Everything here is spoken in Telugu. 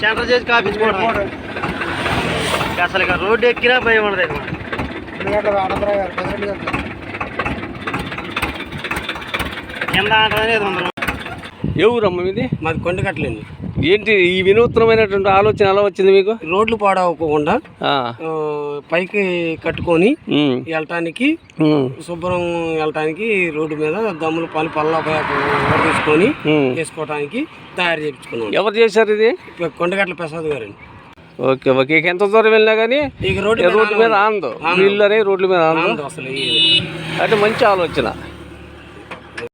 సెంటర్ చేసి కాపించుకోవడం అసలు రోడ్డు ఎక్కినా భయం ఉండదు కింద అంటే ఏ ఊరమ్మ మీది? మాది కొండగట్లండి. ఏంటి ఈ వినూత్నమైనటువంటి ఆలోచన ఎలా వచ్చింది మీకు? రోడ్లు పాడవకుండా పైకి కట్టుకొని వెళ్ళటానికి శుభ్రం వెళ్ళటానికి రోడ్డు మీద దమ్ములు పలు పల్ల తీసుకొని. వేసుకోవడానికి తయారు చేయించుకున్నాం. ఎవరు చేశారు ఇది? కొండగట్ల ప్రసాద్ గారండి. Okay okay. ఇక ఎంత దూరం వెళ్ళినా కానీ ఇక రోడ్డు రోడ్డు మీద ఆందో వీళ్ళు అనే రోడ్ల మీద ఆందో ఆనందం అసలు అంటే మంచి ఆలోచన.